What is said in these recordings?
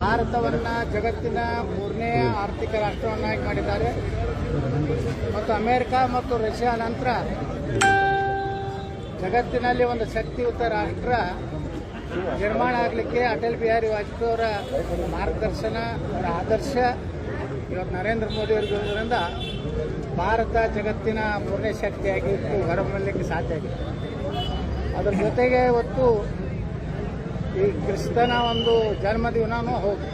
ಭಾರತವನ್ನ ಜಗತ್ತಿನ ಮೂರನೇ ಆರ್ಥಿಕ ರಾಷ್ಟ್ರವನ್ನಾಗಿ ಮಾಡಿದ್ದಾರೆ. ಮತ್ತು ಅಮೆರಿಕ ಮತ್ತು ರಷ್ಯಾ ನಂತರ ಜಗತ್ತಿನಲ್ಲಿ ಒಂದು ಶಕ್ತಿಯುತ ರಾಷ್ಟ್ರ ನಿರ್ಮಾಣ ಆಗಲಿಕ್ಕೆ ಅಟಲ್ ಬಿಹಾರಿ ವಾಜಪೇಯಿ ಅವರ ಮಾರ್ಗದರ್ಶನ ಅವರ ಆದರ್ಶ ಇವತ್ತು ನರೇಂದ್ರ ಮೋದಿ ಅವರಿರೋದ್ರಿಂದ ಭಾರತ ಜಗತ್ತಿನ ಮೂರನೇ ಶಕ್ತಿಯಾಗಿ ಹೊರಬರಲಿಕ್ಕೆ ಸಾಧ್ಯ ಆಗಿದೆ. ಅದರ ಜೊತೆಗೆ ಇವತ್ತು ಈ ಕ್ರಿಸ್ತನ ಒಂದು ಜನ್ಮದಿನನೂ ಹೌದು.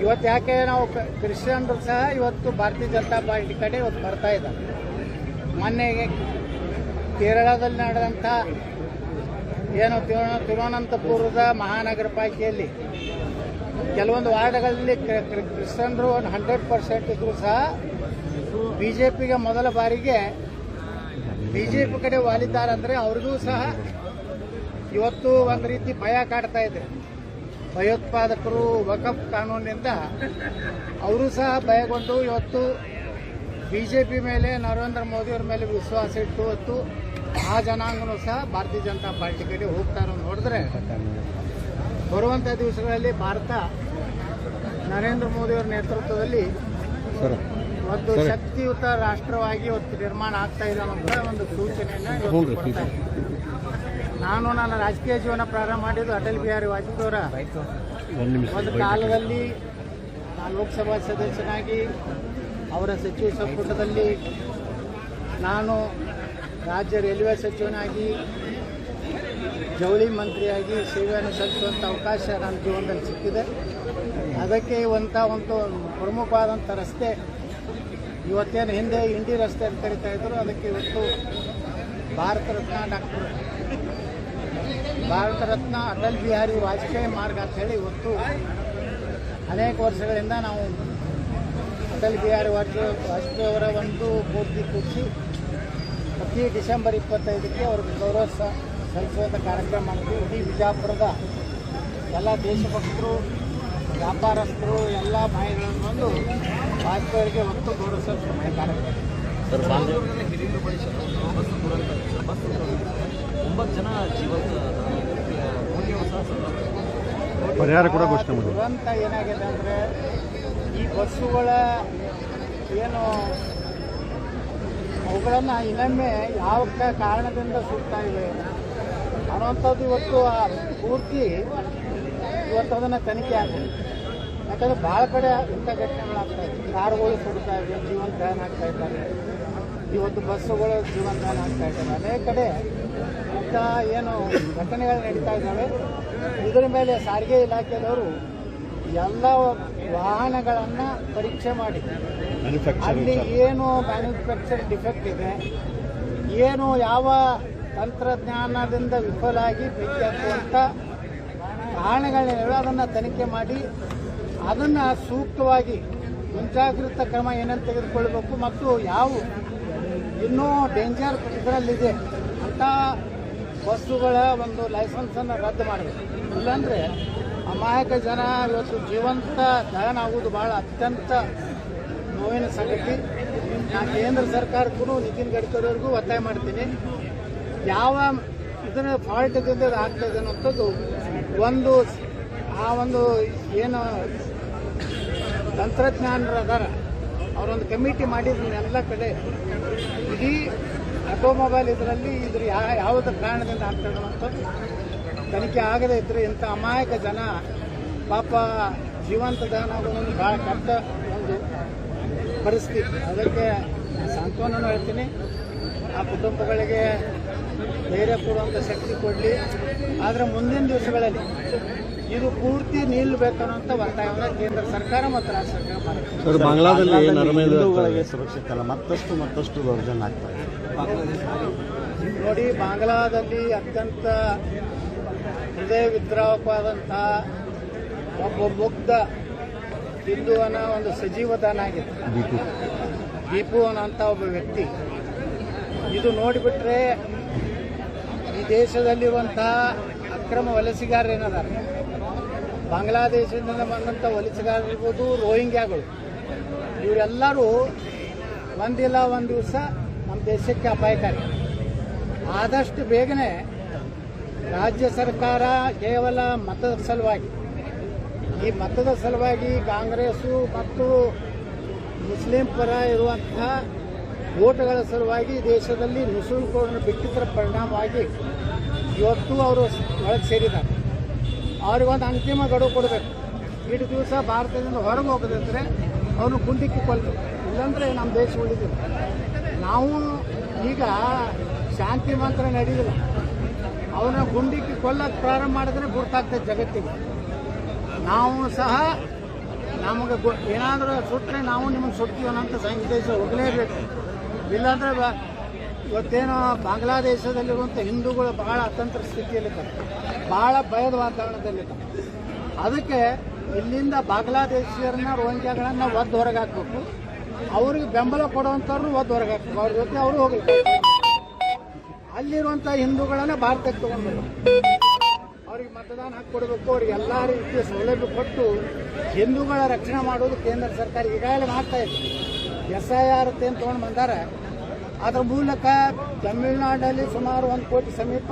ಇವತ್ತು ಯಾಕೆ ನಾವು ಕ್ರಿಶ್ಚಿಯನ್ರು ಸಹ ಇವತ್ತು ಭಾರತೀಯ ಜನತಾ ಪಾರ್ಟಿ ಕಡೆ ಇವತ್ತು ಬರ್ತಾ ಇದ್ದಾರೆ. ಮೊನ್ನೆಗೆ ಕೇರಳದಲ್ಲಿ ನಡೆದಂಥ ಏನು ತಿರು ತಿರುವನಂತಪುರದ ಮಹಾನಗರ ಪಾಲಿಕೆಯಲ್ಲಿ ಕೆಲವೊಂದು ವಾರ್ಡ್ಗಳಲ್ಲಿ ಕ್ರಿ- ಕ್ರಿ- ಕ್ರಿಶ್ಚಿಯನ್ರು ಒಂದು ಹಂಡ್ರೆಡ್ ಪರ್ಸೆಂಟ್ ಇದ್ರು ಸಹ ಬಿ ಜೆ ಪಿಗೆ ಮೊದಲ ಬಾರಿಗೆ ಬಿ ಜೆ ಪಿ ಕಡೆ ವಾಲಿದ್ದಾರಂದರೆ ಅವ್ರಿಗೂ ಸಹ ಇವತ್ತು ಒಂದು ರೀತಿ ಭಯ ಕಾಡ್ತಾ ಇದೆ ಭಯೋತ್ಪಾದಕರು ವಕಫ್ ಕಾನೂನಿನಿಂದ ಅವರು ಸಹ ಭಯಗೊಂಡು ಇವತ್ತು ಬಿಜೆಪಿ ಮೇಲೆ, ನರೇಂದ್ರ ಮೋದಿಯವ್ರ ಮೇಲೆ ವಿಶ್ವಾಸ ಇಟ್ಟು ಇವತ್ತು ಆ ಜನಾಂಗನೂ ಸಹ ಭಾರತೀಯ ಜನತಾ ಪಾರ್ಟಿ ಕಡೆ ಹೋಗ್ತಾ ಇರೋದು ನೋಡಿದ್ರೆ ಬರುವಂಥ ದಿವಸಗಳಲ್ಲಿ ಭಾರತ ನರೇಂದ್ರ ಮೋದಿಯವರ ನೇತೃತ್ವದಲ್ಲಿ ಒಂದು ಶಕ್ತಿಯುತ ರಾಷ್ಟ್ರವಾಗಿ ಒಂದು ನಿರ್ಮಾಣ ಆಗ್ತಾ ಇದೆ ಅನ್ನೋ ಒಂದು ಸೂಚನೆಯನ್ನು ನಾನು ನನ್ನ ರಾಜಕೀಯ ಜೀವನ ಪ್ರಾರಂಭ ಮಾಡಿದ್ದು ಅಟಲ್ ಬಿಹಾರಿ ವಾಜಪೇಯಿ ಅವರ ಒಂದು ಕಾಲದಲ್ಲಿ ನಾನು ಲೋಕಸಭಾ ಸದಸ್ಯನಾಗಿ ಅವರ ಸಚಿವ ಸಂಪುಟದಲ್ಲಿ ನಾನು ರಾಜ್ಯ ರೈಲ್ವೆ ಸಚಿವನಾಗಿ ಜವಳಿ ಮಂತ್ರಿಯಾಗಿ ಸೇವೆಯನ್ನು ಸಲ್ಲಿಸುವಂಥ ಅವಕಾಶ ನನ್ನ ಜೀವನದಲ್ಲಿ ಸಿಕ್ಕಿದೆ. ಅದಕ್ಕೆ ಇವಂಥ ಒಂದು ಪ್ರಮುಖವಾದಂಥ ರಸ್ತೆ ಇವತ್ತೇನು ಹಿಂದೆ ಇಂಡಿ ರಸ್ತೆ ಅಂತ ಕರಿತಾ ಇದ್ರು, ಅದಕ್ಕೆ ಇವತ್ತು ಭಾರತ ರತ್ನ ಡಾಕ್ಟರ್. ಭಾರತ ರತ್ನ ಅಟಲ್ ಬಿಹಾರಿ ವಾಜಪೇಯಿ ಮಾರ್ಗ ಅಂತ ಹೇಳಿ ಇವತ್ತು ಅನೇಕ ವರ್ಷಗಳಿಂದ ನಾವು ಅಟಲ್ ಬಿಹಾರಿ ವಾಜಪೇಯಿ ವಾಜಪೇಯಿ ಅವರ ಒಂದು ಪೂರ್ತಿ ಕೂಡಿಸಿ ಪ್ರತಿ ಡಿಸೆಂಬರ್ ಇಪ್ಪತ್ತೈದಕ್ಕೆ ಅವ್ರಿಗೆ ಗೌರವ ಸಲ್ಲಿಸುವಂಥ ಕಾರ್ಯಕ್ರಮ ಮಾಡ್ತೀವಿ. ಇಡೀ ಬಿಜಾಪುರದ ಎಲ್ಲ ದೇಶಭಕ್ತರು ವ್ಯಾಪಾರಸ್ಥರು ಎಲ್ಲ ಮಾಹಿತಿಗಳನ್ನು ಬಂದು ವಾಜಪೇಯಿಗೆ ಒತ್ತು ತೋರಿಸಲು ಸಲ್ಲಿಸುವಂಥ ಕಾರ್ಯಕ್ರಮ ಬೆಂಗಳೂರಿನಲ್ಲಿ ಹಿರಿಯೂರು ಬಳಿ ಶತ್ರು ಬಸ್ ದುರಂತ ಬಸ್ ಒಂಬತ್ತು ಜನ. ಪರಿಹಾರ ಕೂಡ ಘೋಷಣೆ ಮಾಡಿದ್ರು. ದುರಂತ ಏನಾಗಿದೆ ಅಂದರೆ ಈ ಬಸ್ಸುಗಳ ಏನು ಅವುಗಳನ್ನು ಇನ್ನೊಮ್ಮೆ ಯಾವ ಕಾರಣದಿಂದ ಸುಡ್ತಾ ಇವೆ? ಅನ್ನೋಂಥದ್ದು ಇವತ್ತು ಆ ಪೂರ್ತಿ ಇವತ್ತು ಅದನ್ನು ತನಿಖೆ ಆಗಿದೆ. ಯಾಕಂದ್ರೆ ಬಹಳ ಕಡೆ ಇಂಥ ಘಟನೆಗಳಾಗ್ತಾ ಇದೆ. ಕಾರುಗಳು ಸುಡ್ತಾ ಇದೆ ಜೀವನ ಧ್ಯಾನ ಆಗ್ತಾ ಇದ್ದಾರೆ. ಇವತ್ತು ಬಸ್ಸುಗಳು ಜೀವನ ದಹನ ಆಗ್ತಾ ಇದ್ದಾರೆ. ಅನೇಕ ಕಡೆ ಇಂಥ ಏನು ಘಟನೆಗಳು ನಡೀತಾ ಇದ್ದಾವೆ ಇದರ ಮೇಲೆ ಸಾರಿಗೆ ಇಲಾಖೆಯವರು ಎಲ್ಲ ವಾಹನಗಳನ್ನು ಪರೀಕ್ಷೆ ಮಾಡಿ. ಅಲ್ಲಿ ಏನು ಮ್ಯಾನುಫ್ಯಾಕ್ಚರ್ ಡಿಫೆಕ್ಟ್ ಇದೆ ಏನು ಯಾವ ತಂತ್ರಜ್ಞಾನದಿಂದ ವಿಫಲಾಗಿ ಬೆಂಕಿ ಹತ್ತುವಂಥ ಕಾರಣಗಳೇನಿವೆ ಅದನ್ನು ತನಿಖೆ ಮಾಡಿ ಅದನ್ನು ಸೂಕ್ತವಾಗಿ ಮುಂಜಾಗ್ರತಾ ಕ್ರಮ ಏನಂತ ತೆಗೆದುಕೊಳ್ಬೇಕು ಮತ್ತು ಯಾವ ಇನ್ನೂ ಡೇಂಜರ್ ಇದರಲ್ಲಿದೆ ಅಂಥ ಬಸ್ಸುಗಳ ಒಂದು ಲೈಸೆನ್ಸನ್ನು ರದ್ದು ಮಾಡಬೇಕು. ಇಲ್ಲಾಂದರೆ ಅಮಾಯಕ ಜನ ಇವತ್ತು ಜೀವಂತ ದಹನ ಆಗುವುದು ಭಾಳ ಅತ್ಯಂತ ನೋವಿನ ಸಂಗತಿ. ನಾನು ಕೇಂದ್ರ ಸರ್ಕಾರಕ್ಕೂ ನಿತಿನ್ ಗಡ್ಕರಿ ಅವ್ರಿಗೂ ಒತ್ತಾಯ ಮಾಡ್ತೀನಿ. ಯಾವ ಇದರ ಫಾಲ್ಟ್ ಆಗ್ತಾ ಇದೆ ಅನ್ನೋಂಥದ್ದು ಒಂದು ಆ ಒಂದು ಏನು ತಂತ್ರಜ್ಞಾನರು ಅದಾರ. ಅವರೊಂದು ಕಮಿಟಿ ಮಾಡಿದ್ರು ಎಲ್ಲ ಕಡೆ. ಇಡೀ ಆಟೋಮೊಬೈಲ್ ಇದರಲ್ಲಿ ಇದ್ರ ಯಾವ ಯಾವುದ ಕಾರಣದಿಂದ ಆಗ್ತದೆ ಅನ್ನೋಂಥದ್ದು ತನಿಖೆ ಆಗದೇ ಇದ್ರೆ ಇಂಥ ಅಮಾಯಕ ಜನ ಪಾಪ ಜೀವಂತ ಆಗೋದೊಂದು ಭಾಳ ಕೆಟ್ಟ ಒಂದು ಪರಿಸ್ಥಿತಿ. ಅದಕ್ಕೆ ಸಾಂತ್ವನೂ ಹೇಳ್ತೀನಿ. ಆ ಕುಟುಂಬಗಳಿಗೆ ಧೈರ್ಯ ಕೊಡುವಂಥ ಶಕ್ತಿ ಕೊಡಲಿ. ಆದರೆ ಮುಂದಿನ ದಿವಸಗಳಲ್ಲಿ ಇದು ಪೂರ್ತಿ ನಿಲ್ಬೇಕನ್ನುವಂತ ಒತ್ತಾಯವನ್ನು ಕೇಂದ್ರ ಸರ್ಕಾರ ಮತ್ತು ರಾಜ್ಯ ಸರ್ಕಾರ ಬಾಂಗ್ಲಾದಲ್ಲಿ ನರಮೇಧ ಹಿಂದೂಗಳಿಗೆ ಸುರಕ್ಷಿತ ಅಲ್ಲ ಮತ್ತಷ್ಟು ಮತ್ತಷ್ಟು ದೌರ್ಜನ್ಯ ಆಗ್ತಾ ಇದೆ. ನೋಡಿ ಬಾಂಗ್ಲಾದಲ್ಲಿ ಅತ್ಯಂತ ಹೃದಯ ವಿದ್ರಾವಕವಾದಂಥ ಒಬ್ಬ ಮುಗ್ಧ ಹಿಂದುವನ ಒಂದು ಸಜೀವದಾನ ಆಗಿದೆ ದೀಪು. ದೀಪು ಅನ್ನೋಂಥ ಒಬ್ಬ ವ್ಯಕ್ತಿ. ಇದು ನೋಡಿಬಿಟ್ರೆ ಈ ದೇಶದಲ್ಲಿರುವಂತಹ ಅಕ್ರಮ ವಲಸಿಗಾರರು ಏನದಾರ ಬಾಂಗ್ಲಾದೇಶದಿಂದ ಬಂದಂಥ ವಲಸಿಗಾರರಿರ್ಬೋದು, ರೋಹಿಂಗ್ಯಾಗಳು. ಇವರೆಲ್ಲರೂ ಒಂದಿಲ್ಲ ಒಂದು ದಿವಸ ನಮ್ಮ ದೇಶಕ್ಕೆ ಅಪಾಯಕಾರಿ. ಆದಷ್ಟು ಬೇಗನೆ ರಾಜ್ಯ ಸರ್ಕಾರ ಕೇವಲ ಮತದ ಸಲುವಾಗಿ, ಈ ಮತದ ಸಲುವಾಗಿ ಕಾಂಗ್ರೆಸ್ಸು ಮತ್ತು ಮುಸ್ಲಿಂ ಪರ ಇರುವಂತಹ ಓಟ್ಗಳ ಸಲುವಾಗಿ ದೇಶದಲ್ಲಿ ನುಸುಳುಕೋರನ್ನು ಬಿಟ್ಟಿದ್ದರ ಪರಿಣಾಮವಾಗಿ ಇವತ್ತು ಅವರು ಒಳಗೆ ಸೇರಿದ್ದಾರೆ. ಅವ್ರಿಗೊಂದು ಅಂತಿಮ ಗಡುವು ಕೊಡಬೇಕು. ಇಷ್ಟು ದಿವಸ ಭಾರತದಿಂದ ಹೊರಗೆ ಹೋಗೋದಿದ್ರೆ ಅವನು ಗುಂಡಿಕ್ಕಿ ಕೊಲ್ಲಬೇಕು ಇಲ್ಲಾಂದರೆ ನಮ್ಮ ದೇಶ ಉಳಿದಿಲ್ಲ. ನಾವು ಈಗ ಶಾಂತಿ ಮಾತ್ರ ನಡೆಯಿಲ್ಲ ಅವನ ಗುಂಡಿಕ್ಕಿ ಕೊಲ್ಲಕ್ಕೆ ಪ್ರಾರಂಭ ಮಾಡಿದ್ರೆ ಗುರ್ತಾಗ್ತದೆ ಜಗತ್ತಿಗೆ. ನಾವು ಸಹ ನಮಗೆ ಏನಾದರೂ ಸುಟ್ಟರೆ ನಾವು ನಿಮಗೆ ಸುಡ್ತೀವನ್ನಂತ ಸಂದೇಶ ಹೋಗಲೇಬೇಕು. ಇಲ್ಲಾಂದರೆ ಇವತ್ತೇನೋ ಬಾಂಗ್ಲಾದೇಶದಲ್ಲಿರುವಂಥ ಹಿಂದೂಗಳು ಬಹಳ ಅತಂತ್ರ ಸ್ಥಿತಿಯಲ್ಲಿದ್ದಾರೆ ಬಹಳ ಭಯದ ವಾತಾವರಣದಲ್ಲಿದ್ದಾರೆ ಅದಕ್ಕೆ ಇಲ್ಲಿಂದ ಬಾಂಗ್ಲಾದೇಶಿಯರನ್ನ, ರೋಹಿಂಗ್ಯಾಗಳನ್ನ ಒದ್ದು ಹೊರಗೆ ಹಾಕಬೇಕು ಅವ್ರಿಗೆ ಬೆಂಬಲ ಕೊಡುವಂಥವ್ರು ಒದ್ದು ಹೊರಗೆ ಹಾಕಬೇಕು ಅವ್ರ ಜೊತೆ ಅವರು ಹೋಗಬೇಕು. ಅಲ್ಲಿರುವಂಥ ಹಿಂದೂಗಳನ್ನ ಭಾರತಕ್ಕೆ ತಗೊಂಡ್ಬೇಕು ಅವ್ರಿಗೆ ಮತದಾನ ಹಾಕಿ ಕೊಡಬೇಕು. ಅವ್ರಿಗೆ ಎಲ್ಲ ರೀತಿಯ ಸೌಲಭ್ಯ ಕೊಟ್ಟು ಹಿಂದೂಗಳ ರಕ್ಷಣೆ ಮಾಡೋದು ಕೇಂದ್ರ ಸರ್ಕಾರ ಈಗಾಗಲೇ ಮಾಡ್ತಾ ಇದೆ. ಎಸ್ ಐ ಆರ್ ಅಂತ ತೊಗೊಂಡು ಬಂದಾರೆ ಅದರ ಮೂಲಕ ತಮಿಳುನಾಡಲ್ಲಿ ಸುಮಾರು ಒಂದು ಕೋಟಿ ಸಮೀಪ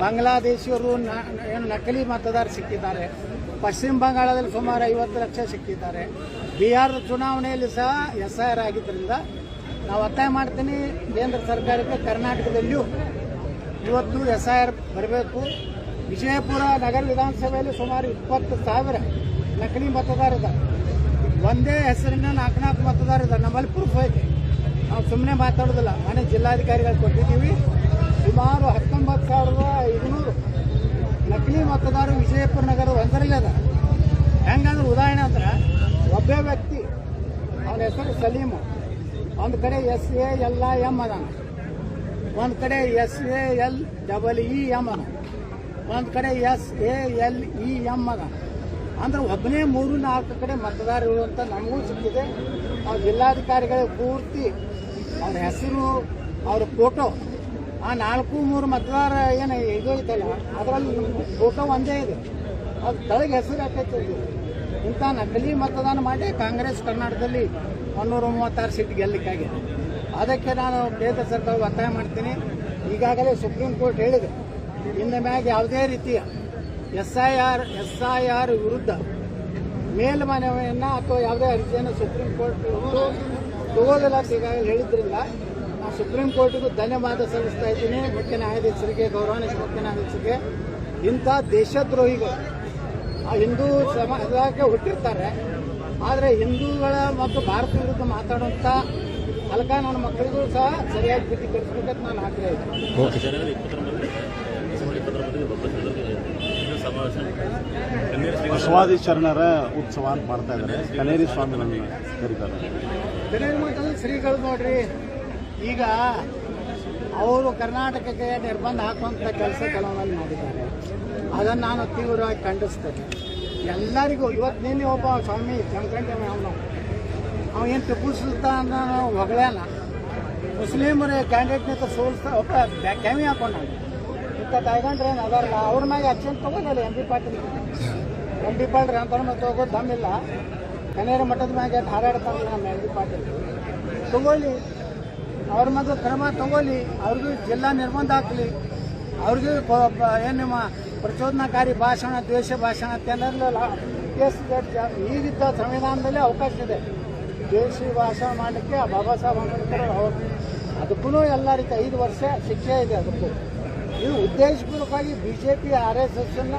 ಬಾಂಗ್ಲಾದೇಶಿಯವರು ಏನು ನಕಲಿ ಮತದಾರ ಸಿಕ್ಕಿದ್ದಾರೆ. ಪಶ್ಚಿಮ ಬಂಗಾಳದಲ್ಲಿ ಸುಮಾರು ಐವತ್ತು ಲಕ್ಷ ಸಿಕ್ಕಿದ್ದಾರೆ. ಬಿಹಾರದ ಚುನಾವಣೆಯಲ್ಲಿ ಸಹ ಎಸ್ ಐ ಆರ್ ಆಗಿದ್ದರಿಂದ ನಾವು ಒತ್ತಾಯ ಮಾಡ್ತೀನಿ, ಕೇಂದ್ರ ಸರ್ಕಾರಕ್ಕೆ ಕರ್ನಾಟಕದಲ್ಲಿಯೂ ಇವತ್ತು ಎಸ್ ಐ ಆರ್ ಬರಬೇಕು. ವಿಜಯಪುರ ನಗರ ವಿಧಾನಸಭೆಯಲ್ಲಿ ಸುಮಾರು ಇಪ್ಪತ್ತು ಸಾವಿರ ನಕಲಿ ಮತದಾರಿದ್ದಾರೆ ಒಂದೇ ಹೆಸರಿನ ನಾಲ್ಕು ನಾಲ್ಕು ಮತದಾರಿದ್ದಾರೆ ನಮ್ಮಲ್ಲಿ ಪ್ರೂಫ್ ಐತೆ. ನಾವು ಸುಮ್ಮನೆ ಮಾತಾಡೋದಿಲ್ಲ. ಮನೆ ಜಿಲ್ಲಾಧಿಕಾರಿಗಳು ಕೊಟ್ಟಿದ್ದೀವಿ. ಸುಮಾರು ಹತ್ತೊಂಬತ್ತು ಸಾವಿರದ ಐದುನೂರು ನಕಲಿ ಮತದಾರರು ವಿಜಯಪುರ ನಗರ ಒಂದರಲ್ಲೇ ಅದ. ಹೆಂಗಂದ್ರೆ ಉದಾಹರಣೆ ಅಂದ್ರೆ ಒಬ್ಬೇ ವ್ಯಕ್ತಿ ಅವನ ಹೆಸರು ಸಲೀಮು. ಒಂದು ಕಡೆ S A L I M ಅದಾನ. ಒಂದು ಕಡೆ S A L double E M ಅದ ಒಂದು ಕಡೆ S A L E M ಅದ ಅಂದ್ರೆ ಒಬ್ಬನೇ ಮೂರು ನಾಲ್ಕು ಕಡೆ ಮತದಾರರು ಅಂತ ನಮಗೂ ಸಿಕ್ಕಿದೆ. ಅವ್ರ ಜಿಲ್ಲಾಧಿಕಾರಿಗಳ ಪೂರ್ತಿ ಅವ್ರ ಹೆಸರು, ಅವ್ರ ಫೋಟೋ ಆ ನಾಲ್ಕು, ಮೂರು ಮತದಾರ ಏನು ಇದು ಐತಲ್ಲ, ಅದರಲ್ಲಿ ಫೋಟೋ ಒಂದೇ ಇದೆ. ಅದು ಕೆಳಗೆ ಹೆಸರು ಹಾಕೈತೆ. ಇಂಥ ನಕಲಿ ಮತದಾನ ಮಾಡಿ ಕಾಂಗ್ರೆಸ್ ಕರ್ನಾಟಕದಲ್ಲಿ ಮುನ್ನೂರ ಮೂವತ್ತಾರು ಸೀಟ್ ಗೆಲ್ಲಕ್ಕಾಗಿದೆ. ಅದಕ್ಕೆ ನಾನು ಕೇಂದ್ರ ಸರ್ಕಾರ ಒತ್ತಾಯ ಮಾಡ್ತೀನಿ. ಈಗಾಗಲೇ ಸುಪ್ರೀಂ ಕೋರ್ಟ್ ಹೇಳಿದೆ ಇನ್ನು ಮ್ಯಾಗ ಯಾವುದೇ ರೀತಿಯ S I R S I R ವಿರುದ್ಧ ಮೇಲ್ಮನವಿಯನ್ನು ಅಥವಾ ಯಾವುದೇ ಅರ್ಜಿಯನ್ನು ಸುಪ್ರೀಂ ಕೋರ್ಟ್ ತಗೋದಿಲ್ಲ ಅಂತ ಈಗಾಗಲೇ ಹೇಳಿದ್ರಿಂದ ನಾನು ಸುಪ್ರೀಂ ಕೋರ್ಟಿಗೂ ಧನ್ಯವಾದ ಸಲ್ಲಿಸ್ತಾ ಇದ್ದೀನಿ. ಮುಖ್ಯ ನ್ಯಾಯಾಧೀಶರಿಗೆ, ಗೌರವಾನ್ವಿತ ಮುಖ್ಯ ನ್ಯಾಯಾಧೀಶರಿಗೆ. ಇಂಥ ದೇಶದ್ರೋಹಿಗಳು ಆ ಹಿಂದೂ ಸಮಾಜಕ್ಕೆ ಹುಟ್ಟಿರ್ತಾರೆ. ಆದರೆ ಹಿಂದೂಗಳ ಮತ್ತು ಭಾರತ ವಿರುದ್ಧ ಮಾತಾಡುವಂಥ ಅಲ್ಕ ನನ್ನ ಮಕ್ಕಳಿಗೂ ಸಹ ಸರಿಯಾಗಿ ಕಲಿಸ್ಬೇಕಂತ ನಾನು ಆಗ್ರಹ ಓಕೆ ಸರ್ ಬಸವಾದಿ ಶರಣರ ಉತ್ಸವ ಅಂತ ಮಾಡ್ತಾ ಇದ್ದಾರೆ. ಕನೇರಿ ಸ್ವಾಮಿಗಳನ್ನು ಕರೀತಾರೆ. ಗಣೇಶ ಮಠದ ಶ್ರೀಗಳು ನೋಡ್ರಿ. ಈಗ ಅವರು ಕರ್ನಾಟಕಕ್ಕೆ ನಿರ್ಬಂಧ ಹಾಕುವಂಥ ಕೆಲಸ ಕೆಲವರಲ್ಲಿ ಮಾಡಿದ್ದಾರೆ. ಅದನ್ನು ನಾನು ತೀವ್ರವಾಗಿ ಖಂಡಿಸ್ತೇನೆ. ಎಲ್ಲರಿಗೂ ಇವತ್ತು ನಿನ್ನೆ ಒಬ್ಬ ಸ್ವಾಮಿ ಜಮಖಂಡಿ ಅವನು. ಅವ ಏನು ಟಿಪ್ಪು ಸುಲ್ತಾನ್ ಹೊಗಳೇನ ಮುಸ್ಲಿಮರ ಕ್ಯಾಂಡಿಡೇಟ್ನಿಂದ ಸೋಲ್ಸ್ತಾ ಒಬ್ಬ ಕ್ಯಾಮಿ ಹಾಕೊಂಡ ಇಂಥ ತಗೊಂಡ್ರೆ ಏನು ಅದಾರಲ್ಲ, ಅವ್ರ ಮ್ಯಾಗೆ ಅಕ್ಷನ್ ತಗೋದಲ್ಲ ಎಂ ಬಿ ಪಾಟೀಲ್. ಎಂ ಅಂತ ತಗೋದು ಇಲ್ಲ. ಕನೇರ ಮಠದ ಮ್ಯಾಗೆ ಹಾರಾಡ್ತಾರೆ ನಮ್ಮ ಎಂ ಡಿ ಪಾಟೀಲ್. ತಗೊಳ್ಳಿ. ಅವ್ರ ಮಗ ಕ್ರಮ ತಗೊಳ್ಳಿ. ಅವ್ರಿಗೂ ಜಿಲ್ಲಾ ನಿರ್ಬಂಧ ಹಾಕಲಿ. ಅವ್ರಿಗೂ ಏನು ನಿಮ್ಮ ಪ್ರಚೋದನಾಕಾರಿ ಭಾಷಣ, ದ್ವೇಷ ಭಾಷಣ ಅಂತೆಲ್ಲ ಕೇಸ್ ಈಗಿದ್ದ ಸಂವಿಧಾನದಲ್ಲಿ ಅವಕಾಶ ಇದೆ. ದ್ವೇಷಿ ಭಾಷಣ ಮಾಡಲಿಕ್ಕೆ ಬಾಬಾ ಸಾಹೇಬ್ ಅಂಬೇಡ್ಕರ್ ಅವ್ರು ಅದಕ್ಕೂ ಎಲ್ಲ ರೀತಿ ಐದು ವರ್ಷ ಶಿಕ್ಷೆ ಇದೆ ಅದಕ್ಕೂ. ಇದು ಉದ್ದೇಶಪೂರ್ವಕವಾಗಿ B J P R S S ಅನ್ನ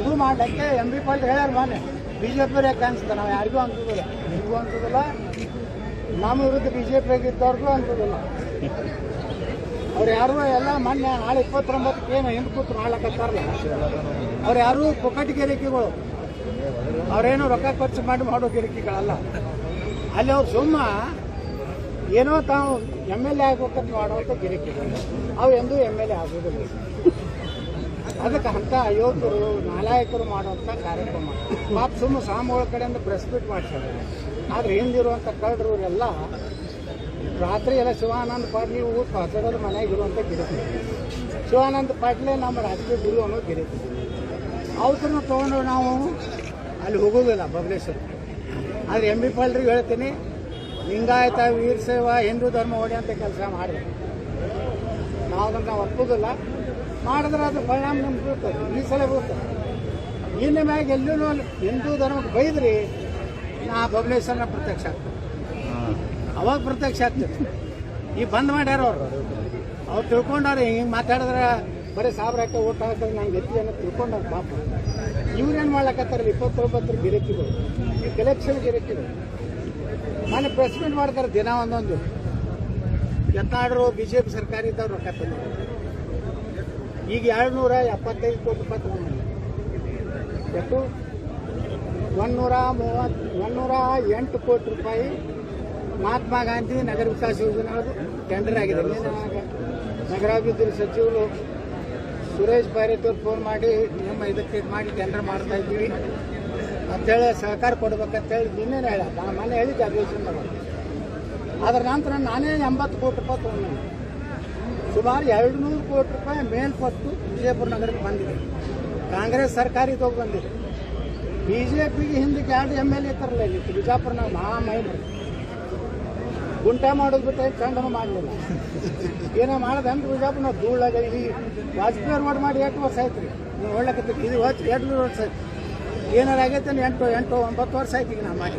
ಇದು ಮಾಡಲಿಕ್ಕೆ ಎಂ ಬಿ ಪಾಲ್ ಹೇಳ್ಯಾರ ಮಾನೆ ಬಿ ಜೆ ಪಿ ಅನ್ಸುತ್ತೆ ನಾವು ಯಾರಿಗೂ ಅನ್ಸೋದಿಲ್ಲ ನಿಮಗೂ ಅನ್ಸೋದಿಲ್ಲ ನಮ್ಮ ವಿರುದ್ಧ ಬಿ ಜೆ ಪಿ ಇದ್ದವ್ರಿಗೂ ಅನ್ಸೋದಿಲ್ಲ ಅವ್ರು ಯಾರು ಎಲ್ಲ ಮೊನ್ನೆ ನಾಳೆ ಇಪ್ಪತ್ತೊಂಬತ್ತಕ್ಕೆ ಏನು ಹಿಂದೆ ಕೂತು ಮಾಡ್ಲಕತ್ತಾರಲ್ಲ ಅವ್ರು ಯಾರು ಪೊಕಟ್ ಗಿರಿಕಿಗಳು, ಅವ್ರೇನು ರೊಕ್ಕ ಖರ್ಚು ಮಾಡಿ ಮಾಡೋ ಗಿರಿಕಿಗಳಲ್ಲ. ಅಲ್ಲಿ ಅವ್ರು ಸುಮ್ಮ ಏನೋ ತಾವು ಎಂ ಎಲ್ ಎ ಆಗ್ಬೇಕಂತ ಮಾಡುವಂಥ ಗಿರಿಕಿಗಳು. ಅವು ಎಂದೂ ಎಂ ಎಲ್ ಎ ಆಗೋದಿಲ್ಲ. ಅದಕ್ಕೆ ಅಂತ ಯುವಕರು ನಾಲಾಯಕರು ಮಾಡುವಂಥ ಕಾರ್ಯಕ್ರಮ. ಪಾಪ ಸುಮ್ಮನೆ ಸಾಮೂಹಿಕ ಕಡೆಯಿಂದ ಪ್ರೆಸ್ ಮೀಟ್ ಮಾಡ್ತಾರೆ ಆದ್ರೆ ಹಿಂದಿರುವಂಥ ಕಳ್ಳರು ಇವರೆಲ್ಲ ರಾತ್ರಿ ಎಲ್ಲ ಶಿವಾನಂದ ಪಾಟ್ಲಿ ಊಟ ಹಸರದ ಮನೆಗೆ ಇರುವಂಥ ಗಿರಿಕಿ ಶಿವಾನಂದ ಪಾಟ್ಲೆ ನಮ್ಮ ರಾಜಕೀಯ ಗುರು ಅನ್ನೋ ಗಿರಿಕಿ ಅವ್ರನ್ನ ತೊಗೊಂಡು ನಾವು ಅಲ್ಲಿ ಹೋಗೋದಿಲ್ಲ ಬಬಲೇಶ್ವರ. ಆದರೆ ಎಂ ಬಿ ಪಾಲ್ರಿಗೆ ಹೇಳ್ತೀನಿ, ಲಿಂಗಾಯತ, ವೀರಶೈವ, ಹಿಂದೂ ಧರ್ಮ ಹೊಡೆಯುವಂಥ ಕೆಲಸ ಮಾಡಿದೆ ನಾವು ಅದನ್ನು ಒಪ್ಪೋದಿಲ್ಲ. ಮಾಡಿದ್ರೆ ಅದು ಪರಿಣಾಮ ನಮ್ಗೆ ಬೀಳ್ತದೆ. ಈ ಸಲ ಬೀಳ್ತದೆ. ಇನ್ನು ಮ್ಯಾಗ ಎಲ್ಲೂ ಹಿಂದೂ ಧರ್ಮಕ್ಕೆ ಬೈದ್ರಿ, ನಾ ಬಬಲೇಶ್ವರನ ಪ್ರತ್ಯಕ್ಷ ಆಗ್ತದೆ ಅವಾಗ ಪ್ರತ್ಯಕ್ಷ ಆಗ್ತದೆ. ಈ ಬಂದ್ ಮಾಡ್ಯಾರ ಅವ್ರು. ಅವ್ರು ತಿಳ್ಕೊಂಡಾರ ಹಿಂಗೆ ಮಾತಾಡಿದ್ರೆ ಬರೀ ಸಾವಿರ ಹಾಕಿ ಓಟ್ ಹಾಕಿದ್ರೆ ನಂಗೆ ಎತ್ತಿ ಅನ್ನೋ ತಿಳ್ಕೊಂಡಾರ ಪಾಪ. ಇವ್ರೇನು ಮಾಡ್ಲಕತ್ತಾರಲ್ಲ, ಇಪ್ಪತ್ತೊಂಬತ್ತರ ಗಿರಕಿಗಳು ಕಲೆಕ್ಷನ್ ಗಿರಕಿಗಳು ಮನೆ ಪ್ರೆಸ್ ಮೀಟ್ ಮಾಡ್ತಾರೆ ದಿನ ಒಂದೊಂದು. ಎತ್ತಾಡ್ರು ಬಿ ಜೆ ಪಿ ಸರ್ಕಾರ ಇದ್ದವ್ರು ರೊಕ್ಕ ಈಗ ಎರಡು ನೂರ ಎಪ್ಪತ್ತೈದು ಕೋಟಿ ರೂಪಾಯಿ ತಗೊಂಡು ಎಷ್ಟು? ಒಂದೂರ ಮೂವತ್ತು ಒಂದೂರ ಎಂಟು ಕೋಟಿ ರೂಪಾಯಿ ಮಹಾತ್ಮ ಗಾಂಧಿ ನಗರ ವಿಕಾಸ ಯೋಜನೆ ಟೆಂಡರ್ ಆಗಿದೆ. ನಗರಾಭಿವೃದ್ಧಿ ಸಚಿವರು ಸುರೇಶ್ ಅವ್ರು ಫೋನ್ ಮಾಡಿ, ನಿಮ್ಮ ಇದಕ್ಕೆ ಇದು ಮಾಡಿ ಟೆಂಡರ್ ಮಾಡ್ತಾ ಇದ್ದೀವಿ. ಅಂತೇಳಿ ಸಹಕಾರ ಕೊಡ್ಬೇಕಂತೇಳಿ ನಿನ್ನೆ ಹೇಳ. ನಾನು ಮನೆ ಹೇಳಿದ್ದೆ ಅಧಿವೇಶನದಾಗ ಅದರ ನಂತರ ನಾನೇ ಎಂಬತ್ತು ಕೋಟಿ ರೂಪಾಯಿ ತೊಗೊಂಡು ಸುಮಾರು ಎರಡು ನೂರು ಕೋಟಿ ರೂಪಾಯಿ ಮೇಲ್ಪಟ್ಟು ವಿಜಯಪುರ ನಗರಕ್ಕೆ ಬಂದಿದೆ. ಕಾಂಗ್ರೆಸ್ ಸರ್ಕಾರ ಇದೋಗಿ ಬಂದಿದೆ. ಬಿ ಜೆ ಪಿಗೆ ಹಿಂದಕ್ಕೆ ಎರಡು ಎಂ ಎಲ್ ಎ ತರಲ್ಲ ಇಲ್ಲಿ ಬಿಜಾಪುರನಾಗ ಮಹಾಮಹಿಮರು ಗುಂಟೆ ಮಾಡೋದು ಬಿಟ್ಟು ಚಂಡನ ಮಾಡಲಿಲ್ಲ. ಏನೋ ಮಾಡೋದಂದ್ರೆ ಬಿಜಾಪುರ ಧೂಳಾಗ ಇಲ್ಲಿ ವಾಜಪೇಯಿ ರೋಡ್ ಮಾಡಿ ಎಂಟು ವರ್ಷ ಆಯ್ತು ರೀ? ನೀವು ಒಳ್ಳಕತ್ತಿ ಇದು ವರ್ಷ ಎರಡು ವರ್ಷ ಆಯ್ತು. ಏನಾರು ಆಗೈತೆ ಎಂಟು ಎಂಟು, ಒಂಬತ್ತು ವರ್ಷ ಆಯ್ತು ಈಗ ನಾ ಮಾಡಿ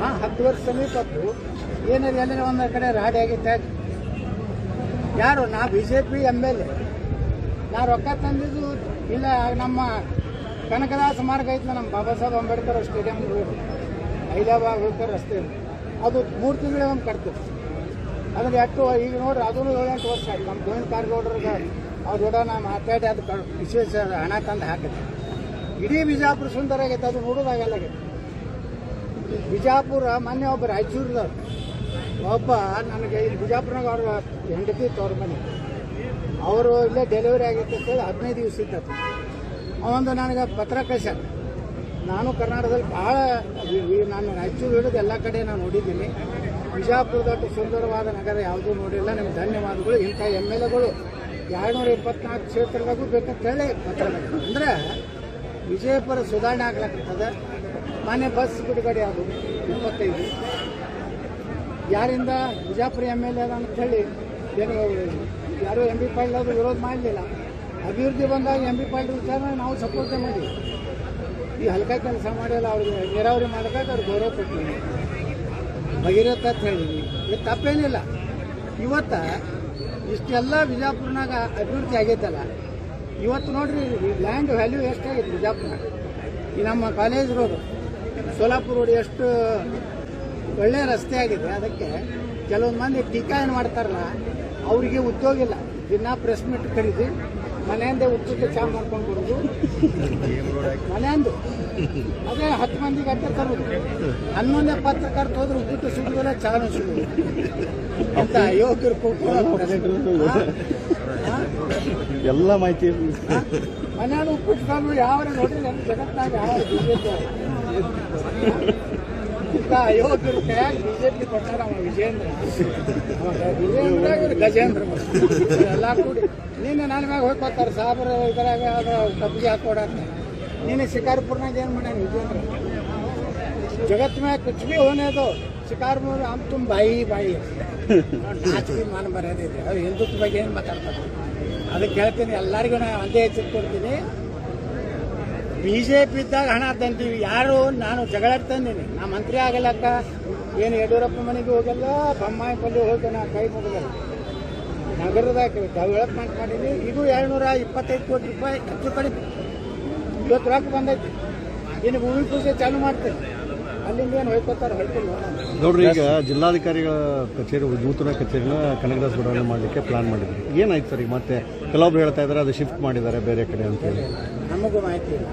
ಹಾಂ, ಹತ್ತು ವರ್ಷ ಸಮೀಪತ್ತು ಏನಾರು ಎಲ್ಲರ ಒಂದು ಕಡೆ ರಾಡಿ ಆಗೈತೆ ಯಾರು? ನಾ B J P M L A ನಾ ರೊಕ್ಕ ತಂದಿದ್ದು ಇಲ್ಲ, ನಮ್ಮ ಕನಕದಾಸ ಮಾರ್ಗ ಐತ್ಲ, ನಮ್ಮ ಬಾಬಾ ಸಾಹೇಬ್ ಅಂಬೇಡ್ಕರ್ ಸ್ಟೇಡಿಯಂ ಹೈದರಾಬಾದ್ ಹೋಗ್ತಾರೆ ರಸ್ತೆ. ಅದು ಮೂರು ತಿಂಗಳಿಗೆ ಒಂದು ಕಟ್ತೀವಿ ಅದ್ರ ಎಷ್ಟು ಈಗ ನೋಡ್ರಿ, ಅದೂ ಏಳೆಂಟು ವರ್ಷ ಆಯ್ತು. ನಮ್ಮ ಗೋವಿಂದ ಕಾರಜೋಡ್ರಿಗೆ ಅವ್ರ ಜೋಡ ನಾ ಮಾತಾಡಿ, ಅದು ವಿಶೇಷ ಹಣ ತಂದು ಹಾಕಿದೆ ಇಡೀ ಬಿಜಾಪುರ ಸುಂದರ ಆಗೈತೆ, ಅದು ನೋಡೋದಾಗಲ್ಲ ಬಿಜಾಪುರ, ಮೊನ್ನೆ ಒಬ್ಬ ರಾಯಚೂರದವ್ರು. ಒಬ್ಬ ನನಗೆ ಇಲ್ಲಿ ಬಿಜಾಪುರನಾಗ ಅವ್ರ ಹೆಂಡತಿ ತವ್ರ ಮನೆ. ಅವರು ಇಲ್ಲೇ ಡೆಲಿವರಿ ಆಗಿತ್ತು ಅಂತೇಳಿ ಹದಿನೈದು ದಿವಸ ಇದ್ದತ್ತು ಅವೊಂದು ನನಗೆ ಪತ್ರ ಕಳ್ಸ್ಯಾರ ನಾನು ಕರ್ನಾಟಕದಲ್ಲಿ ಭಾಳ ನಾನು ರಾಯಚೂರು ಹಿಡಿದು ಎಲ್ಲ ಕಡೆ ನಾನು ನೋಡಿದ್ದೀನಿ. ಬಿಜಾಪುರದಟ್ಟು ಸುಂದರವಾದ ನಗರ ಯಾವುದೂ ನೋಡಿಲ್ಲ. ನಿಮ್ಗೆ ಧನ್ಯವಾದಗಳು. ಇಂಥ ಎಂ ಎಲ್ ಎಗಳು ಎರಡುನೂರ ಇಪ್ಪತ್ನಾಲ್ಕು ಕ್ಷೇತ್ರದಾಗೂ ಬೇಕಂತೇಳಿ ಪತ್ರ ಅಂದರೆ ವಿಜಯಪುರ ಸುಧಾರಣೆ ಆಗ್ಲಕ್ಕತ್ತದ ಮನೆ ಬಸ್ ಬಿಡುಗಡೆ ಅದು ಇಪ್ಪತ್ತೈದು. ಯಾರಿಂದ ಬಿಜಾಪುರ ಎಂ ಎಲ್ ಎ ಅದ ಅಂತ ಹೇಳಿ ಯಾರು ಎಂ ಬಿ ಪಾಟೀಲ್ ಅದು ವಿರೋಧ ಮಾಡಲಿಲ್ಲ. ಅಭಿವೃದ್ಧಿ ಬಂದಾಗ ಎಂ ಬಿ ಪಾಟೀಲ್ ವಿಚಾರ ನಾವು ಸಪೋರ್ಟ್ ಮಾಡಿ ಈ ಹಲ್ಕ ಕೆಲಸ ಮಾಡಿಲ್ಲ, ಅವ್ರಿಗೆ ನೀರಾವರಿ ಮಾಡೋಕೆ ಅವ್ರಿಗೆ ಗೌರವ ಕೊಟ್ಟಿದ್ದೀನಿ ಭಗೀರಥ ಅಂತ ಹೇಳಿದ್ವಿ. ಇದು ತಪ್ಪೇನಿಲ್ಲ. ಇವತ್ತ ಇಷ್ಟೆಲ್ಲ ಬಿಜಾಪುರನಾಗ ಅಭಿವೃದ್ಧಿ ಆಗೈತಲ್ಲ. ಇವತ್ತು ನೋಡ್ರಿ ಲ್ಯಾಂಡ್ ವ್ಯಾಲ್ಯೂ ಎಷ್ಟಾಗೈತೆ ಬಿಜಾಪುರನಾಗ? ಈ ನಮ್ಮ ಕಾಲೇಜ್ ರೋಡ್, ಸೋಲಾಪುರ ರೋಡ್ ಎಷ್ಟು ಒಳ್ಳೆಯ ರಸ್ತೆ ಆಗಿದೆ. ಅದಕ್ಕೆ ಕೆಲವೊಂದು ಮಂದಿ ಟೀಕಾ ಏನು ಮಾಡ್ತಾರಲ್ಲ ಅವರಿಗೆ ಉದ್ಯೋಗ ಇಲ್ಲ. ದಿನ ಪ್ರೆಸ್ ಮೀಟ್ ಕರೀದಿ ಮನೆಯಿಂದ ಉದ್ಯೋಗ ಚಾ ಮಾಡ್ಕೊಂಡು ಕೊಡೋದು ಮನೆಯಂದು. ಅದೇ ಹತ್ತು ಮಂದಿಗೆ ಅಡ್ಡ ತರೋದು. ಹನ್ನೊಂದೇ ಪತ್ರಕರ್ತ ಹೋದ್ರೆ ಉಪ್ಪಿಟ್ಟು ಸಿಗುದಿಲ್ಲ ಚಾನು ಸಿಗುದು ಅಂತ ಯೋಗ್ಯರು ಎಲ್ಲ ಮಾಹಿತಿ ಮನೆಯಲ್ಲಿ ಉಪ್ಪಿಟ್ಟು ಯಾವ ನೋಡಿದ್ರೆ ಜಗತ್ತಾಗ ಐವತ್ತು ರೂಪಾಯಿ ಅವ ವಿಜೇಂದ್ರ. ವಿಜೇಂದ್ರ ಗಜೇಂದ್ರ ಎಲ್ಲ ಕೂಡಿ. ನೀನು ನನ್ನ ಮ್ಯಾಗ ಹೋಗಿ ಬರ್ತಾರೆ ಸಾಬ್ರ ಇದ್ರಾಗ ಕಬ್ಬಿಗೆ ಹಾಕೋಡ ನೀನು ಶಿಕಾರ್ಪುರ್ನಾಗ ಏನು ಮಾಡ್ಯಾನ ವಿಜೇಂದ್ರ ಜಗತ್ ಮ್ಯಾಗ ಕುಚ್ ಬಿ ಹೋನೇದು ಶಿಕಾರ್ಪುರ್ ಅಮ್ ತುಂಬ ಬಾಯಿ ಬಾಯಿ. ಮಾನ ಮರ್ಯಾದೆ ಅವ್ರ ಅವ್ರು ಹಿಂದುತ್ವ ಬಗ್ಗೆ ಏನು ಮಾತಾಡ್ತಾರೆ? ಅದಕ್ಕೆ ಹೇಳ್ತೀನಿ, ಎಲ್ಲರಿಗೂ ನಾ ಒಂದೇ ಎಚ್ಚರಿಕೆ ಕೊಡ್ತೀನಿ. ಜೆ ಪಿ ಇದ್ದಾಗ ಹಣ ತಂದೀವಿ. ಯಾರು? ನಾನು ಜಗಳಾಡ್ತಂದೀನಿ ನಾ ಮಂತ್ರಿ ಆಗಲಕ್ಕ ಏನು ಯಡಿಯೂರಪ್ಪ ಮನೆಗೆ ಹೋಗಲ್ಲ, ಬೊಮ್ಮಾಯಿ ಪಲ್ಲಿ ಹೋಗಿ ನಾ ಕೈ ಮುಗಿದಲ್ಲ. ನಗರದಾಗ ಡೆವಲಪ್ಮೆಂಟ್ ಮಾಡೀನಿ ಇದು ಎರಡುನೂರ ಇಪ್ಪತ್ತೈದು ಕೋಟಿ ರೂಪಾಯಿ ಖರ್ಚು ಕಡಿಮೆ. ಇವತ್ತು ರೊಕ್ಕ ಬಂದೈತಿ. ಇನ್ನು ಭೂಮಿ ಪೂಜೆ ಚಾಲು ಮಾಡ್ತೇನೆ ಅಲ್ಲಿಂದ ಏನು ಹೊಯ್ಕೋತಾರೆ ಹೊಯ್ಕೊಂಡು ನೋಡ್ರಿ, ಈಗ ಜಿಲ್ಲಾಧಿಕಾರಿಗಳ ಕಚೇರಿ, ನೂತನ ಕಚೇರಿನ ಕನಕದಾಸ ಬಡಾವಣೆ ಮಾಡಲಿಕ್ಕೆ ಪ್ಲಾನ್ ಮಾಡಿದ್ರು. ಏನಾಯ್ತು ಸರ್ ಮತ್ತೆ ಕೆಲವೊಬ್ರು ಹೇಳ್ತಾ ಇದ್ದಾರೆ, ಅದು ಶಿಫ್ಟ್ ಮಾಡಿದ್ದಾರೆ ಬೇರೆ ಕಡೆ ಅಂತ ಹೇಳಿ. ನಮಗೂ ಮಾಹಿತಿ ಇಲ್ಲ.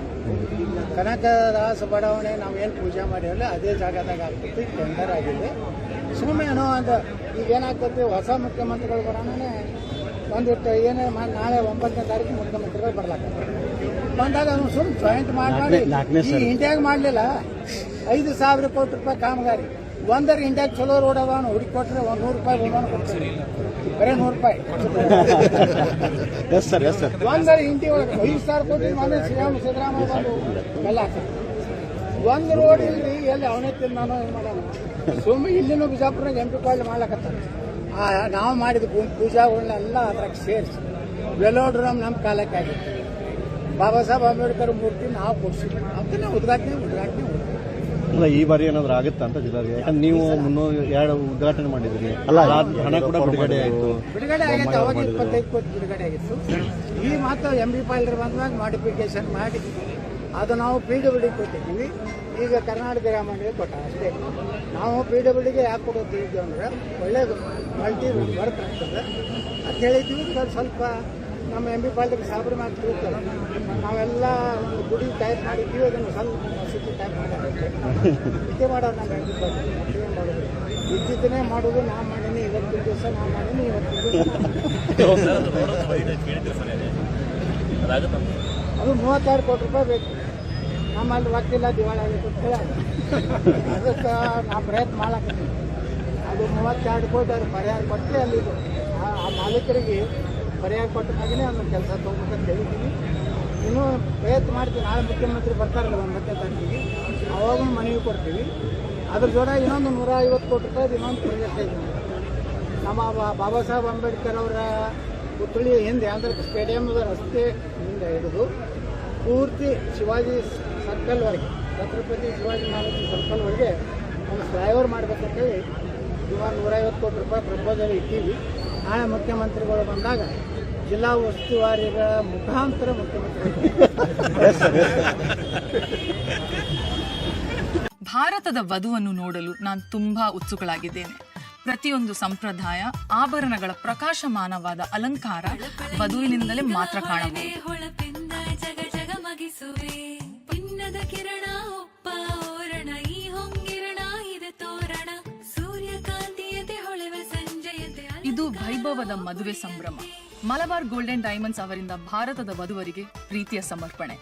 ಕನಕದಾಸ ಬಡಾವಣೆ ನಾವೇನು ಪೂಜೆ ಮಾಡಿರಲ್ಲ ಅದೇ ಜಾಗದಾಗ ಆಗ್ತೈತಿ ಟೆಂಡರ್ ಆಗಿದೆ. ಸುಮ್ಮನೆ ಏನೋ ಅಂತ ಈಗ ಏನಾಗ್ತೈತಿ ಹೊಸ ಮುಖ್ಯಮಂತ್ರಿಗಳು ಬರೋಣನೆ ಒಂದಿಟ್ಟು ಏನೇ ಮಾಡಿ ನಾಳೆ ಒಂಬತ್ತನೇ ತಾರೀಕು ಮುಖ್ಯಮಂತ್ರಿಗಳು ಬರ್ಲಾಕ ಬಂದಾಗ ಅವ್ನು ಸುಮ್ಮನೆ ಜಾಯಿಂಟ್ ಮಾಡಿ ಇಂಡಿಯಾಗ ಮಾಡಲಿಲ್ಲ. ಐದು ಸಾವಿರ ಕೋಟಿ ರೂಪಾಯಿ ಕಾಮಗಾರಿ. ಒಂದರ ಇಂಡಿಯಾಗ ಚಲೋ ರೋಡ್ ಅದ ಅವ್ನು ಹುಡುಕಿ ಕೊಟ್ರೆ ಒಂದು ನೂರು ರೂಪಾಯಿ ಬಹುಮಾನ ಕೊಡ್ತಾರೆ. ಬರೀ ನೂರು ರೂಪಾಯಿ. ಎಸ್ ಸರ್ ಎಸ್ ಸರ್ ಒಂದರ ಇಂಡಿ ಒಳಗೆ ಐದು ಸಾವಿರ ಕೋಟಿ ಮನೆ ಶ್ರೀರಾಮ ಸಿದ್ದರಾಮಯ್ಯ ಬಂದು ಎಲ್ಲ ಹಾಕ್ತಾರೆ. ಒಂದು ರೋಡ್ ಇಲ್ರಿ ಎಲ್ಲಿ ಅವನೇ ನಾನು ಏನು ಮಾಡೋಣ? ಸುಮ್ಮನೆ ಇಲ್ಲಿನೂ ಬಿಜಾಪುರನಾಗ ಎಂ ಪಿ ಮಾಡ್ಲಕತ್ತಾರ ಆ ನಾವು ಮಾಡಿದ ಭೂಮಿ ಪೂಜಾಗಳನ್ನೆಲ್ಲ ಅದ್ರಾಗ ಸೇರಿಸಿ. ವೆಲೋಡ್ರಮ್ ನಮ್ಮ ಕಾಲಕ್ಕೆ ಆಗಿತ್ತು. ಬಾಬಾ ಸಾಹೇಬ್ ಅಂಬೇಡ್ಕರ್ ಮೂರ್ತಿ ನಾವು ಕೊಡ್ಸಿದ್ವಿ. ಅದನ್ನ ಉದ್ಘಾಟನೆ ಉದ್ಘಾಟನೆ ಉದ್ಘಾಟನೆ ಅಲ್ಲ ಈ ಬಾರಿ ಏನಾದ್ರು ಆಗುತ್ತಾ ಅಂತ ಜಿಲ್ಲಾಧಿಕಾರಿ? ಯಾಕಂದ್ರೆ ನೀವು ಮುನ್ನೂರು ಎರಡು ಉದ್ಘಾಟನೆ ಮಾಡಿದ್ರಿ. ಅಲ್ಲ, ಹಣ ಕೂಡ ಬಿಡುಗಡೆ ಆಯಿತು. ಬಿಡುಗಡೆ ಆಗಿತ್ತು ಅವಾಗ ಇಪ್ಪತ್ತೈದು ಕೋಟಿ ಬಿಡುಗಡೆ ಆಗಿತ್ತು. ಈ ಮಾತು ಎಂ ಬಿ ಪಾಲ್ಡರ್ ಬಂದಾಗ ಮಾಡಿಫಿಕೇಶನ್ ಮಾಡಿ ಅದು ನಾವು ಪಿ ಡಬ್ಲ್ಯೂ ಡಿ ಕೊಟ್ಟಿದ್ದೀವಿ. ಈಗ ಕರ್ನಾಟಕ ಗ್ರಾಮೀಣ ಕೊಟ್ಟ ಅಷ್ಟೇ. ನಾವು ಪಿ ಡಬ್ಲ್ಯೂ ಡಿಗೆ ಯಾಕೆ ಕೊಡೋದು ಅಂದ್ರೆ ಒಳ್ಳೇದು ಮಲ್ಟಿ ವರ್ಕ್ ಆಗ್ತದೆ ಅಂತ ಹೇಳಿದ್ವಿ ಸ್ವಲ್ಪ ನಮ್ಮ ಎಂ ಬಿ ಪಾಲ್ಡರ್ ಸಾಬರಿ ಮಾಡಿ ತಿಳ್ತಾರೆ ನಾವೆಲ್ಲ ಒಂದು ಗುಡಿ ಟೈಪ್ ಮಾಡಿದ್ದೀವಿ ಅದನ್ನು ಸ್ವಲ್ಪ ಸಿಟಿ ಟೈಪ್ ಮಾಡಿ ಇದೇ ಮಾಡೋರು ನಮ್ಮ ಎಂ ಬಿ ಪಾಲ್ ಮಾಡೋದು ಇದ್ದಿದ್ದನ್ನೇ ಮಾಡೋದು ನಾ ಮಾಡೀನಿ, ಇವತ್ತಿನ ದಿವಸ ನಾ ಮಾಡೀನಿ, ಇವತ್ತಿನ ದಿವಸ ಅದು ಮೂವತ್ತಾರು ಕೋಟಿ ರೂಪಾಯಿ ಬೇಕು. ನಮ್ಮಲ್ಲಿ ವಕೀಲ ದಿವಾಳಿ ಆಗಬೇಕು ಅಂತ ಹೇಳಿ. ಅದಕ್ಕೆ ನಾ ಪ್ರಯತ್ನ ಮಾಡಕತ್ತೀನಿ. ಅದು ಮೂವತ್ತೆರಡು ಕೋಟಿ ಅದು ಪರಿಹಾರ ಕೊಟ್ಟರೆ ಅಲ್ಲಿ ಆ ಮಾಲೀಕರಿಗೆ ಪರಿಹಾರ ಕೊಟ್ಟ ಮ್ಯಾಗೇ ಅದನ್ನ ಕೆಲಸ ತೊಗೊಬೇಕಂತ ಹೇಳಿದ್ದೀನಿ ಇನ್ನೂ ಪ್ರಯತ್ನ ಮಾಡ್ತೀವಿ ನಾಳೆ ಮುಖ್ಯಮಂತ್ರಿ ಬರ್ತಾರಲ್ಲ, ಒಂಬತ್ತನೇ ತಾರೀಕಿಗೆ. ಅವಾಗ ಮನವಿ ಕೊಡ್ತೀವಿ. ಅದ್ರ ಜೋಡ ಇನ್ನೊಂದು ನೂರ ಐವತ್ತು ಕೋಟಿ ರೂಪಾಯಿ ಇನ್ನೊಂದು ಪ್ರಾಜೆಕ್ಟ್ ಇದೆ. ನಮ್ಮ ಬಾಬಾ ಸಾಹೇಬ್ ಅಂಬೇಡ್ಕರ್ ಅವರ ಪುತ್ಳಿ ಹಿಂದೆ, ಅಂದ್ರೆ ಸ್ಟೇಡಿಯಂದ ರಸ್ತೆ ಹಿಂದೆ ಹಿಡಿದು ಪೂರ್ತಿ ಶಿವಾಜಿ ಸರ್ಕಲ್ವರೆಗೆ ಛತ್ರಪತಿ ಶಿವಾಜಿ ಮಹಾರಾಜ ಸರ್ಕಲ್ವರೆಗೆ ಒಂದು ಫ್ಲೈಓವರ್ ಮಾಡ್ಬೇಕಂತೇಳಿ ಸುಮಾರು ನೂರೈವತ್ತು ಕೋಟಿ ರೂಪಾಯಿ ಪ್ರಪೋಸಲ್ ಇಟ್ಟೀವಿ. ನಾಳೆ ಮುಖ್ಯಮಂತ್ರಿಗಳು ಬಂದಾಗ ಜಿಲ್ಲಾ ಉಸ್ತುವಾರಿಯ ಮುಖಾಂತರ ಮುಖ್ಯಮಂತ್ರಿ. ಭಾರತದ ವಧುವನ್ನು ನೋಡಲು ನಾನು ತುಂಬಾ ಉತ್ಸುಕಳಾಗಿದ್ದೇನೆ. ಪ್ರತಿಯೊಂದು ಸಂಪ್ರದಾಯ ಆಭರಣಗಳ ಪ್ರಕಾಶಮಾನವಾದ ಅಲಂಕಾರ ವಧುವಿನಿಂದಲೇ ಮಾತ್ರ ಕಾಣಬಹುದು. ಹೊಳಪಿಂದ ಜಗ ಜಗಮಗಿಸುವೆ ಪಿನ್ನದ ಕಿರಣ ಉಪ್ಪ ಓರಣ ಈ ಹೊಂಗಿರಣ ಇದೆ ತೋರಣ. ಸೂರ್ಯಕಾಂತಿಯತೆ ಹೊಳೆವ ಸಂಜೆಯತೆ ಇದು ವೈಭವದ ಮದುವೆ ಸಂಭ್ರಮ. ಮಲಬಾರ್ ಗೋಲ್ಡನ್ ಡೈಮಂಡ್ಸ್ ಅವರಿಂದ ಭಾರತದ ವಧುವರಿಗೆ ಪ್ರೀತಿಯ ಸಮರ್ಪಣೆ.